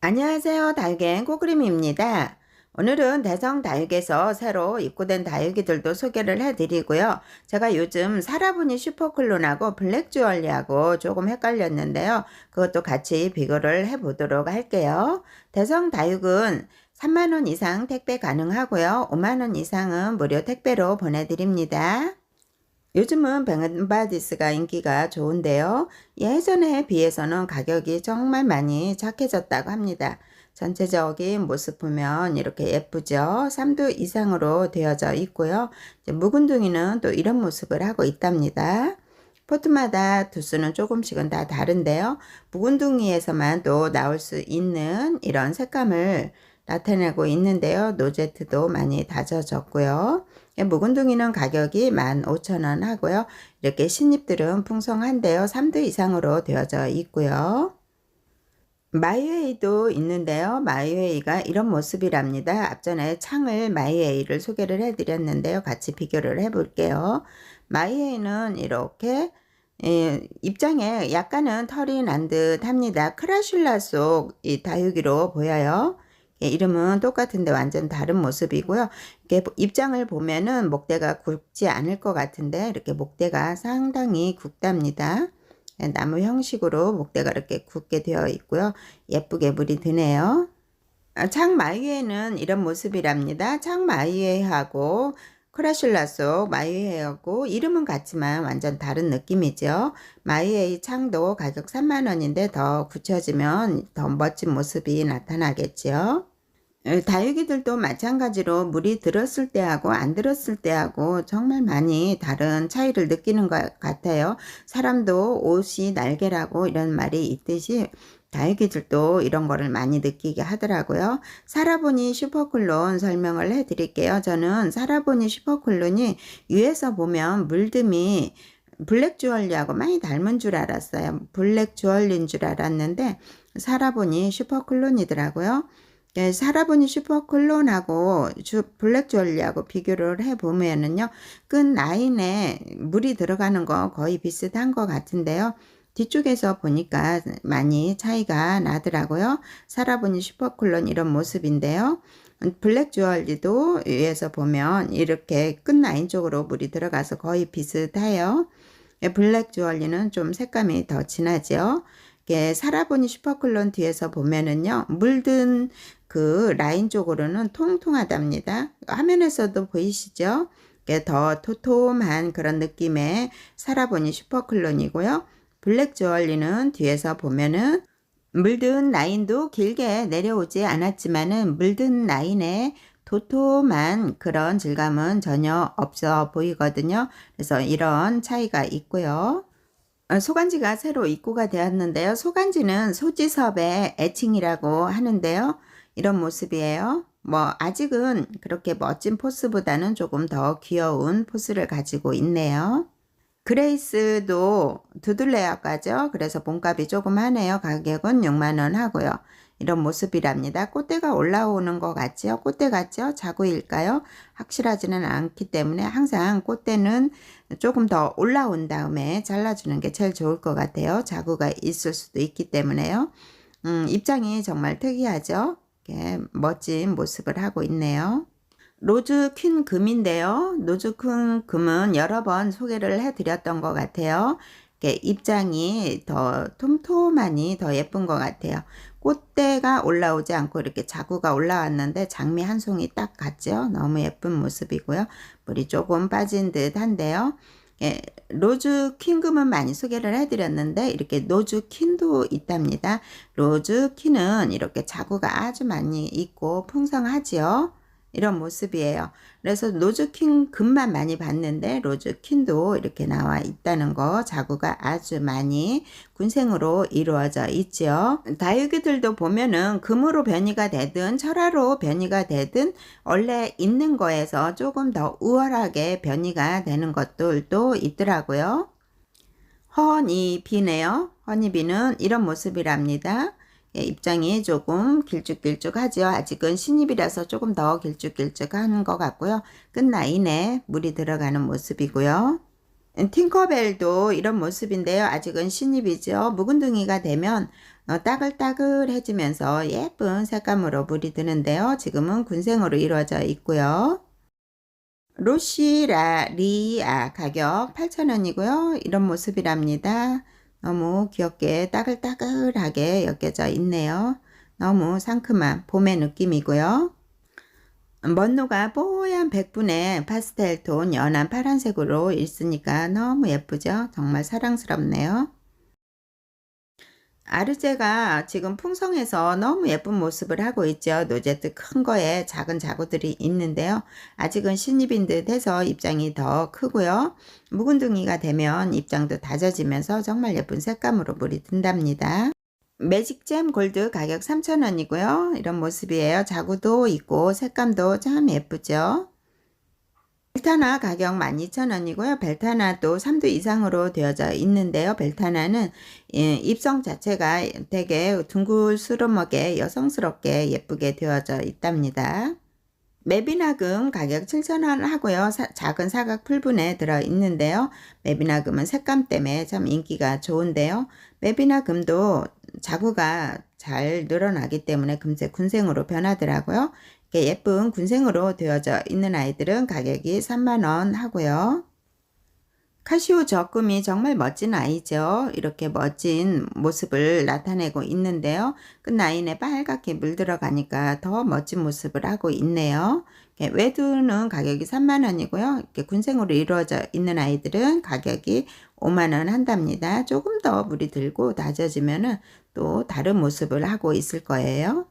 안녕하세요. 다육의 꼬그림입니다. 오늘은 대성 다육에서 새로 입고된 다육이들도 소개를 해드리고요. 제가 요즘 사라보니 슈퍼클론하고 블랙주얼리하고 조금 헷갈렸는데요. 그것도 같이 비교를 해보도록 할게요. 대성 다육은 3만원 이상 택배 가능하고요. 5만원 이상은 무료 택배로 보내드립니다. 요즘은 뱅바디스가 인기가 좋은데요. 예전에 비해서는 가격이 정말 많이 착해졌다고 합니다. 전체적인 모습 보면 이렇게 예쁘죠. 3도 이상으로 되어져 있고요. 묵은둥이는 또 이런 모습을 하고 있답니다. 포트마다 두수는 조금씩은 다 다른데요. 묵은둥이에서만 또 나올 수 있는 이런 색감을 나타내고 있는데요. 노제트도 많이 다져졌고요. 묵은둥이는 가격이 15,000원 하고요. 이렇게 신잎들은 풍성한데요. 3도 이상으로 되어져 있고요. 마이웨이도 있는데요. 마이웨이가 이런 모습이랍니다. 앞전에 창을 마이웨이를 소개를 해드렸는데요. 같이 비교를 해볼게요. 마이웨이는 이렇게 예, 입장에 약간은 털이 난 듯 합니다. 크라슐라 속 이 다육이로 보여요. 예, 이름은 똑같은데 완전 다른 모습이고요. 이렇게 입장을 보면은 목대가 굵지 않을 것 같은데 이렇게 목대가 상당히 굵답니다. 예, 나무 형식으로 목대가 이렇게 굵게 되어 있고요. 예쁘게 물이 드네요. 아, 창마이에는 이런 모습이랍니다. 창마이에하고 크라슐라 속 마이웨이하고 이름은 같지만 완전 다른 느낌이죠. 마이웨이 창도 가격 3만원인데 더 굳혀지면 더 멋진 모습이 나타나겠죠. 어, 다육이들도 마찬가지로 물이 들었을 때하고 안 들었을 때하고 정말 많이 다른 차이를 느끼는 것 같아요. 사람도 옷이 날개라고 이런 말이 있듯이 다육이들도 이런 거를 많이 느끼게 하더라고요. 살아보니 슈퍼클론 설명을 해드릴게요. 저는 살아보니 슈퍼클론이 위에서 보면 물듬이 블랙 주얼리하고 많이 닮은 줄 알았어요. 블랙 주얼리인 줄 알았는데 살아보니 슈퍼클론이더라고요. 예, 살아보니 슈퍼클론하고 블랙 주얼리하고 비교를 해보면은요. 끈 라인에 물이 들어가는 거 거의 비슷한 것 같은데요. 뒤쪽에서 보니까 많이 차이가 나더라고요. 살아보니 슈퍼클론 이런 모습인데요. 블랙 주얼리도 위에서 보면 이렇게 끝 라인 쪽으로 물이 들어가서 거의 비슷해요. 예, 블랙 주얼리는 좀 색감이 더 진하죠. 살아보니 슈퍼클론 뒤에서 보면은요, 물든 그 라인 쪽으로는 통통하답니다. 화면에서도 보이시죠? 더 토톰한 그런 느낌의 살아보니 슈퍼클론이고요. 블랙 주얼리는 뒤에서 보면은 물든 라인도 길게 내려오지 않았지만은 물든 라인에 도톰한 그런 질감은 전혀 없어 보이거든요. 그래서 이런 차이가 있고요. 어, 소간지가 새로 입고가 되었는데요. 소간지는 소지섭의 애칭이라고 하는데요. 이런 모습이에요. 뭐 아직은 그렇게 멋진 포스보다는 조금 더 귀여운 포스를 가지고 있네요. 그레이스도 두들레아과죠. 그래서 몸값이 조금 하네요. 가격은 6만원 하고요. 이런 모습이랍니다. 꽃대가 올라오는 것 같죠? 꽃대 같죠? 자구일까요? 확실하지는 않기 때문에 항상 꽃대는 조금 더 올라온 다음에 잘라주는 게 제일 좋을 것 같아요. 자구가 있을 수도 있기 때문에요. 음, 입장이 정말 특이하죠? 멋진 모습을 하고 있네요. 로즈 퀸 금인데요. 로즈 퀸 금은 여러 번 소개를 해드렸던 것 같아요. 입장이 더 톰톰하니 더 예쁜 것 같아요. 꽃대가 올라오지 않고 이렇게 자구가 올라왔는데 장미 한 송이 딱 같죠? 너무 예쁜 모습이고요. 물이 조금 빠진 듯 한데요. 예, 로즈 퀸금은 많이 소개를 해드렸는데 이렇게 로즈 퀸도 있답니다. 로즈 퀸은 이렇게 자구가 아주 많이 있고 풍성하지요. 이런 모습이에요. 그래서 로즈킹 금만 많이 봤는데 로즈킹도 이렇게 나와 있다는 거 자구가 아주 많이 군생으로 이루어져 있죠. 다육이들도 보면은 금으로 변이가 되든 철화로 변이가 되든 원래 있는 거에서 조금 더 우월하게 변이가 되는 것들도 있더라고요. 허니비네요. 허니비는 이런 모습이랍니다. 예, 입장이 조금 길쭉길쭉하죠. 아직은 신입이라서 조금 더 길쭉길쭉한 것 같고요. 끝 라인에 물이 들어가는 모습이고요. 팅커벨도 이런 모습인데요. 아직은 신입이죠. 묵은둥이가 되면 어, 따글따글해지면서 예쁜 색감으로 물이 드는데요. 지금은 군생으로 이루어져 있고요. 로시라 리아 가격 8,000원이고요. 이런 모습이랍니다. 너무 귀엽게 따글따글하게 엮여져 있네요. 너무 상큼한 봄의 느낌이고요. 먼노가 뽀얀 백분의 파스텔 톤 연한 파란색으로 있으니까 너무 예쁘죠? 정말 사랑스럽네요. 아르제가 지금 풍성해서 너무 예쁜 모습을 하고 있죠. 노제트 큰 거에 작은 자구들이 있는데요. 아직은 신입인 듯 해서 입장이 더 크고요. 묵은둥이가 되면 입장도 다져지면서 정말 예쁜 색감으로 물이 든답니다. 매직잼 골드 가격 3,000원이고요. 이런 모습이에요. 자구도 있고 색감도 참 예쁘죠. 벨타나 가격 12,000원이고요. 벨타나도 3도 이상으로 되어져 있는데요. 벨타나는 예, 입성 자체가 되게 둥글스름하게 여성스럽게 예쁘게 되어져 있답니다. 메비나금 가격 7,000원 하고요. 사, 작은 사각 풀분에 들어 있는데요. 메비나금은 색감 때문에 참 인기가 좋은데요. 메비나금도 자구가 잘 늘어나기 때문에 금세 군생으로 변하더라고요. 예쁜 군생으로 되어져 있는 아이들은 가격이 3만원 하고요. 카시오 적금이 정말 멋진 아이죠. 이렇게 멋진 모습을 나타내고 있는데요. 끝라인에 빨갛게 물들어가니까 더 멋진 모습을 하고 있네요. 외두는 가격이 3만원이고요. 이렇게 군생으로 이루어져 있는 아이들은 가격이 5만원 한답니다. 조금 더 물이 들고 다져지면 은 또 다른 모습을 하고 있을 거예요.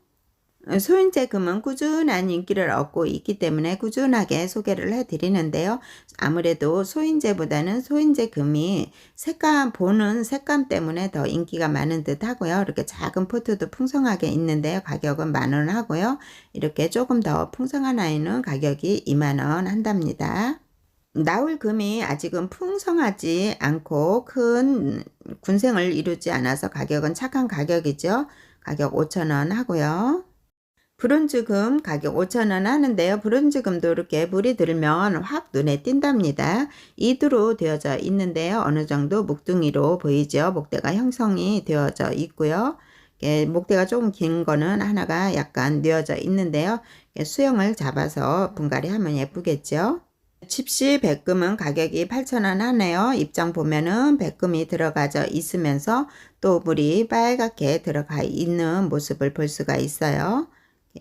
소인제금은 꾸준한 인기를 얻고 있기 때문에 꾸준하게 소개를 해드리는데요. 아무래도 소인제보다는 소인제금이 색감, 보는 색감 때문에 더 인기가 많은 듯 하고요. 이렇게 작은 포트도 풍성하게 있는데요. 가격은 만원 하고요. 이렇게 조금 더 풍성한 아이는 가격이 2만원 한답니다. 나올 금이 아직은 풍성하지 않고 큰 군생을 이루지 않아서 가격은 착한 가격이죠. 가격 5천원 하고요. 브론즈금 가격 5천원 하는데요. 브론즈금도 이렇게 물이 들면 확 눈에 띈답니다. 이두로 되어져 있는데요. 어느 정도 목둥이로 보이죠. 목대가 형성이 되어져 있고요. 목대가 조금 긴 거는 하나가 약간 뉘어져 있는데요. 수영을 잡아서 분갈이 하면 예쁘겠죠. 칩시 백금은 가격이 8,000원 하네요. 입장 보면은 백금이 들어가져 있으면서 또 물이 빨갛게 들어가 있는 모습을 볼 수가 있어요.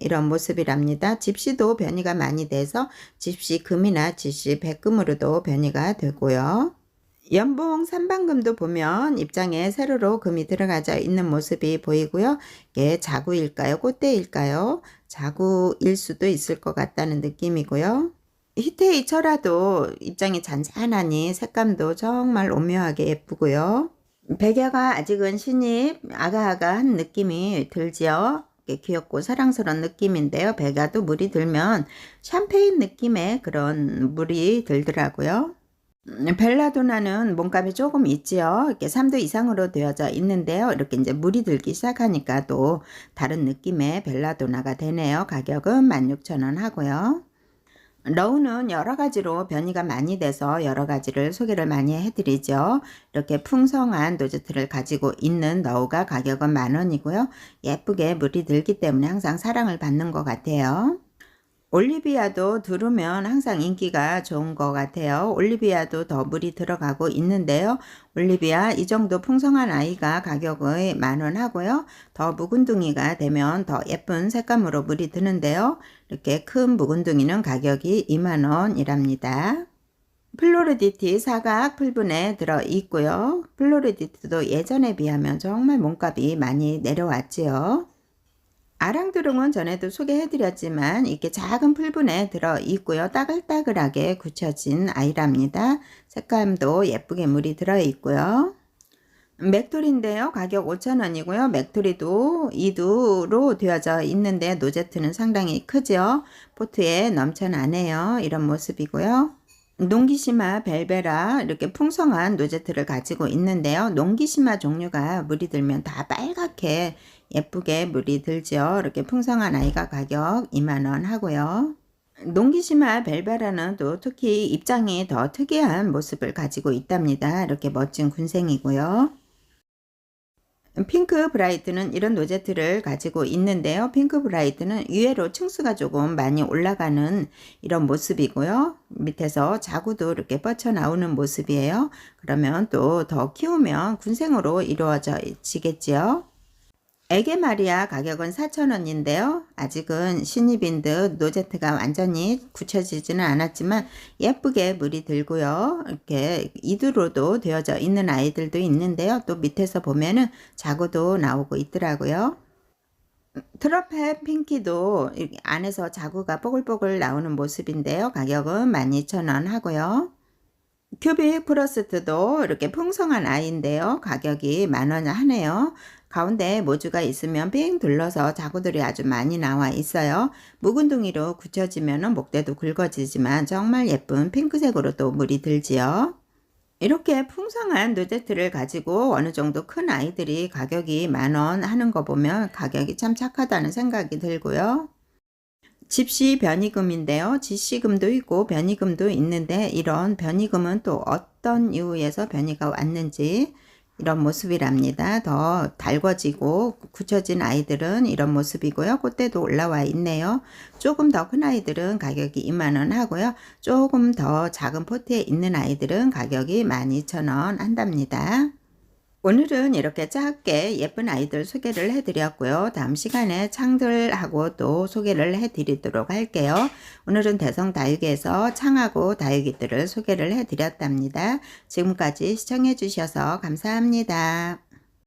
이런 모습이랍니다. 집시도 변이가 많이 돼서 집시 금이나 집시 백금으로도 변이가 되고요. 연봉 삼방금도 보면 입장에 세로로 금이 들어가져 있는 모습이 보이고요. 이게 자구일까요? 꽃대일까요? 자구일 수도 있을 것 같다는 느낌이고요. 히테이 철화도 입장이 잔잔하니 색감도 정말 오묘하게 예쁘고요. 백야가 아직은 신입 아가아가한 느낌이 들지요. 귀엽고 사랑스러운 느낌인데요. 백야도 물이 들면 샴페인 느낌의 그런 물이 들더라고요. 음, 벨라도나는 몸값이 조금 있지요. 이렇게 3도 이상으로 되어져 있는데요. 이렇게 이제 물이 들기 시작하니까 또 다른 느낌의 벨라도나가 되네요. 가격은 16,000원 하고요. 러우는 여러 가지로 변이가 많이 돼서 여러 가지를 소개를 많이 해드리죠. 이렇게 풍성한 노즈트를 가지고 있는 너우가 가격은 만원이고요. 예쁘게 물이 들기 때문에 항상 사랑을 받는 것 같아요. 올리비아도 두르면 항상 인기가 좋은 것 같아요. 올리비아도 더 물이 들어가고 있는데요. 올리비아 이 정도 풍성한 아이가 가격의 만원 하고요. 더 묵은둥이가 되면 더 예쁜 색감으로 물이 드는데요. 이렇게 큰 묵은둥이는 가격이 2만원이랍니다. 플로리디티 사각 풀분에 들어 있고요. 플로리디티도 예전에 비하면 정말 몸값이 많이 내려왔지요. 아랑드롱은 전에도 소개해드렸지만 이렇게 작은 풀분에 들어 있고요. 따글따글하게 굳혀진 아이랍니다. 색감도 예쁘게 물이 들어 있고요. 맥토리인데요. 가격 5,000원이고요. 맥토리도 2두로 되어져 있는데 노제트는 상당히 크죠. 포트에 넘쳐나네요. 이런 모습이고요. 농기시마 벨베라 이렇게 풍성한 노제트를 가지고 있는데요. 농기시마 종류가 물이 들면 다 빨갛게 예쁘게 물이 들죠. 이렇게 풍성한 아이가 가격 2만원 하고요. 농기시마 벨바라는 또 특히 입장이 더 특이한 모습을 가지고 있답니다. 이렇게 멋진 군생이고요. 핑크 브라이트는 이런 노제트를 가지고 있는데요. 핑크 브라이트는 의외로 층수가 조금 많이 올라가는 이런 모습이고요. 밑에서 자구도 이렇게 뻗쳐 나오는 모습이에요. 그러면 또 더 키우면 군생으로 이루어지겠지요. 에게 마리아 가격은 4,000원인데요. 아직은 신입인 듯 노제트가 완전히 굳혀지지는 않았지만 예쁘게 물이 들고요. 이렇게 이두로도 되어져 있는 아이들도 있는데요. 또 밑에서 보면은 자구도 나오고 있더라고요. 트러펫 핑키도 안에서 자구가 뽀글뽀글 나오는 모습인데요. 가격은 12,000원 하고요. 큐빅 프로스트도 이렇게 풍성한 아이인데요. 가격이 만원 하네요. 가운데 모주가 있으면 삥 둘러서 자구들이 아주 많이 나와 있어요. 묵은 둥이로 굳혀지면 목대도 굵어지지만 정말 예쁜 핑크색으로 또 물이 들지요. 이렇게 풍성한 노제트를 가지고 어느 정도 큰 아이들이 가격이 만원 하는 거 보면 가격이 참 착하다는 생각이 들고요. 집시 변이금인데요. 지시금도 있고 변이금도 있는데 이런 변이금은 또 어떤 이유에서 변이가 왔는지 이런 모습이랍니다. 더 달궈지고 굳혀진 아이들은 이런 모습이고요. 꽃대도 올라와 있네요. 조금 더 큰 아이들은 가격이 2만원 하고요. 조금 더 작은 포트에 있는 아이들은 가격이 12,000원 한답니다. 오늘은 이렇게 작게 예쁜 아이들 소개를 해드렸고요. 다음 시간에 창들하고 또 소개를 해드리도록 할게요. 오늘은 대성 다육에서 창하고 다육이들을 소개를 해드렸답니다. 지금까지 시청해주셔서 감사합니다.